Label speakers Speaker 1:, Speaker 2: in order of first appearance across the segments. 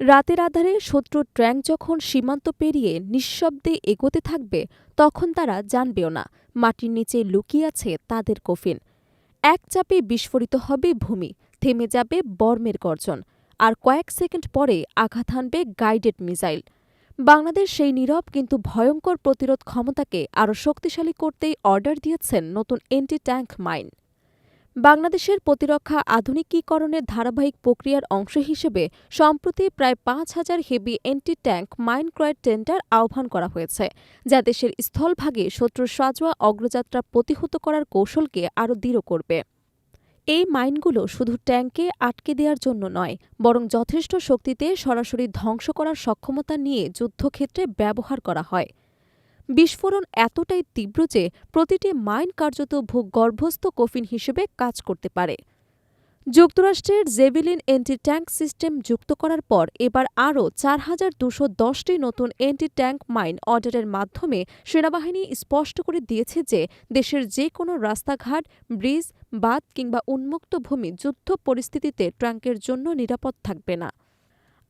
Speaker 1: রাতের আধারে শত্রুর ট্র্যাঙ্ক যখন সীমান্ত পেরিয়ে নিঃশব্দে এগোতে থাকবে, তখন তারা জানবেও না, মাটির নিচে লুকিয়ে আছে তাদের কফিন। এক চাপে বিস্ফোরিত হবে ভূমি, থেমে যাবে বর্মের গর্জন, আর কয়েক সেকেন্ড পরে আঘাত হানবে গাইডেড মিসাইল। বাংলাদেশ সেই নীরব কিন্তু ভয়ঙ্কর প্রতিরোধ ক্ষমতাকে আরও শক্তিশালী করতেই অর্ডার দিয়েছেন নতুন এন্টি ট্যাঙ্ক মাইন। বাংলাদেশের প্রতিরক্ষা আধুনিকীকরণের ধারাবাহিক প্রক্রিয়ার অংশ হিসেবে সম্প্রতি প্রায় পাঁচ হাজার হেভি এন্টি ট্যাঙ্ক মাইন ক্রয়ের টেন্ডার আহ্বান করা হয়েছে, যা দেশের স্থলভাগে শত্রুর সাজোয়া অগ্রযাত্রা প্রতিহত করার কৌশলকে আরও দৃঢ় করবে। এই মাইনগুলো শুধু ট্যাঙ্কে আটকে দেওয়ার জন্য নয়, বরং যথেষ্ট শক্তিতে সরাসরি ধ্বংস করার সক্ষমতা নিয়ে যুদ্ধক্ষেত্রে ব্যবহার করা হয়। বিস্ফোরণ এতটাই তীব্র যে প্রতিটি মাইন কার্যত ভূগর্ভস্থ কফিন হিসেবে কাজ করতে পারে। যুক্তরাষ্ট্রের জেভিলিন এন্টি ট্যাঙ্ক সিস্টেম যুক্ত করার পর এবার আরও চার হাজার দুশো দশটি নতুন এন্টি ট্যাঙ্ক মাইন অর্ডারের মাধ্যমে সেনাবাহিনী স্পষ্ট করে দিয়েছে যে দেশের যে কোনো রাস্তাঘাট, ব্রিজ, বাঁধ কিংবা উন্মুক্ত ভূমি যুদ্ধ পরিস্থিতিতে ট্যাঙ্কের জন্য নিরাপদ থাকবে না।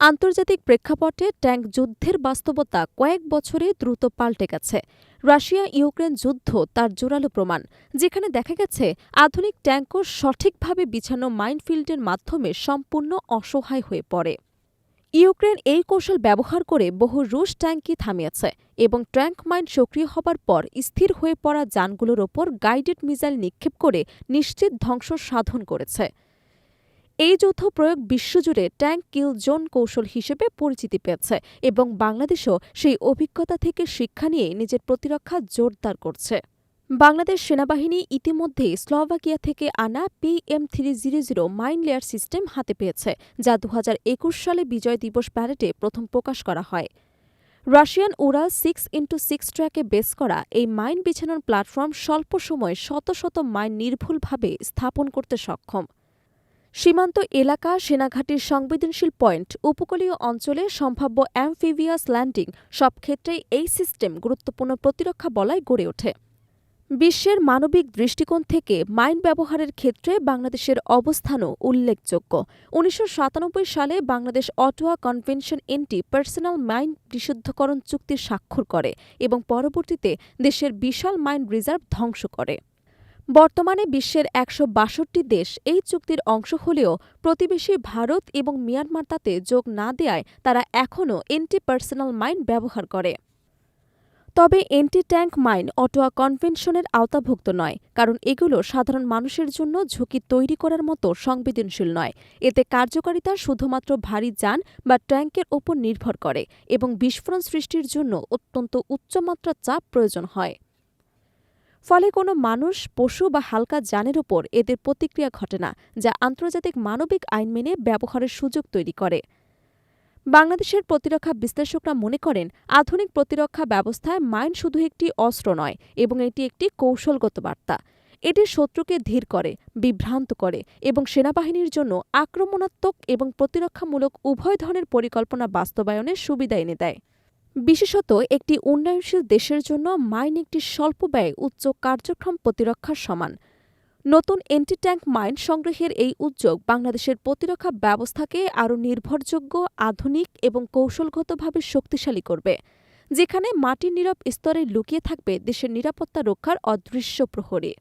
Speaker 1: আন্তর্জাতিক প্রেক্ষাপটে ট্যাঙ্ক যুদ্ধের বাস্তবতা কয়েক বছরে দ্রুত পাল্টে গেছে। রাশিয়া ইউক্রেন যুদ্ধ তার জোরালো প্রমাণ, যেখানে দেখা গেছে আধুনিক ট্যাঙ্কও সঠিকভাবে বিছানো মাইনফিল্ডের মাধ্যমে সম্পূর্ণ অসহায় হয়ে পড়ে। ইউক্রেন এই কৌশল ব্যবহার করে বহু রুশ ট্যাঙ্কই থামিয়েছে এবং ট্যাঙ্ক মাইন সক্রিয় হবার পর স্থির হয়ে পড়া যানগুলোর ওপর গাইডেড মিসাইল নিক্ষেপ করে নিশ্চিত ধ্বংস সাধন করেছে। এই যৌথ প্রয়োগ বিশ্বজুড়ে ট্যাঙ্ক কিল জোন কৌশল হিসেবে পরিচিতি পেয়েছে এবং বাংলাদেশও সেই অভিজ্ঞতা থেকে শিক্ষা নিয়ে নিজের প্রতিরক্ষা জোরদার করছে। বাংলাদেশ সেনাবাহিনী ইতিমধ্যে স্লোভাকিয়া থেকে আনা PM three zero zero mine layer system হাতে পেয়েছে, যা দু হাজার একুশ সালে বিজয় দিবস প্যারেডে প্রথম প্রকাশ করা হয়। রাশিয়ান উড়াল সিক্স ইন্টু সিক্স ট্র্যাকে বেস করা এই মাইন বিছানোর প্ল্যাটফর্ম স্বল্প সময়ে শত শত মাইন নির্ভুলভাবে স্থাপন করতে সক্ষম। সীমান্ত এলাকা সেনাঘাটির সংবেদনশীল পয়েন্ট, উপকূলীয় অঞ্চলে সম্ভাব্য অ্যামফিভিয়াস ল্যান্ডিং সব ক্ষেত্রেই এই সিস্টেম গুরুত্বপূর্ণ প্রতিরক্ষা বলায় গড়ে ওঠে। বিশ্বের মানবিক দৃষ্টিকোণ থেকে মাইন ব্যবহারের ক্ষেত্রে বাংলাদেশের অবস্থানও উল্লেখযোগ্য। উনিশশো সাতানব্বই সালে Bangladesh Ottawa convention anti personnel mine বিশুদ্ধকরণ চুক্তি স্বাক্ষর করে এবং পরবর্তীতে দেশের বিশাল মাইন রিজার্ভ ধ্বংস করে। বর্তমানে বিশ্বের একশো বাষট্টি দেশ এই চুক্তির অংশ হলেও প্রতিবেশী ভারত এবং মিয়ানমার তাতে যোগ না দেয়ায় তারা এখনও এন্টি পার্সোনাল মাইন ব্যবহার করে। তবে এন্টি ট্যাঙ্ক মাইন অটোয়া কনভেনশনের আওতাভুক্ত নয়, কারণ এগুলো সাধারণ মানুষের জন্য ঝুঁকি তৈরি করার মতো সংবেদনশীল নয়। এতে কার্যকারিতা শুধুমাত্র ভারী যান বা ট্যাঙ্কের ওপর নির্ভর করে এবং বিস্ফোরণ সৃষ্টির জন্য অত্যন্ত উচ্চমাত্রার চাপ প্রয়োজন হয়। ফলে কোনো মানুষ, পশু বা হালকা যানের ওপর এদের প্রতিক্রিয়া ঘটে না, যা আন্তর্জাতিক মানবিক আইন মেনে ব্যবহারের সুযোগ তৈরি করে। বাংলাদেশের প্রতিরক্ষা বিশ্লেষকরা মনে করেন, আধুনিক প্রতিরক্ষা ব্যবস্থায় মাইন শুধু একটি অস্ত্র নয়, এবং এটি একটি কৌশলগত বার্তা। এটি শত্রুকে ধীর করে, বিভ্রান্ত করে, এবং সেনাবাহিনীর জন্য আক্রমণাত্মক এবং প্রতিরক্ষামূলক উভয় ধরনের পরিকল্পনা বাস্তবায়নের সুবিধা এনে দেয়। বিশেষত একটি উন্নয়নশীল দেশের জন্য মাইন একটি স্বল্প ব্যয় উচ্চ কার্যক্রম প্রতিরক্ষার সমান। নতুন এন্টি ট্যাঙ্ক মাইন সংগ্রহের এই উদ্যোগ বাংলাদেশের প্রতিরক্ষা ব্যবস্থাকে আরও নির্ভরযোগ্য, আধুনিক এবং কৌশলগতভাবে শক্তিশালী করবে, যেখানে মাটির নীরব স্তরে লুকিয়ে থাকবে দেশের নিরাপত্তা রক্ষার অদৃশ্য প্রহরী।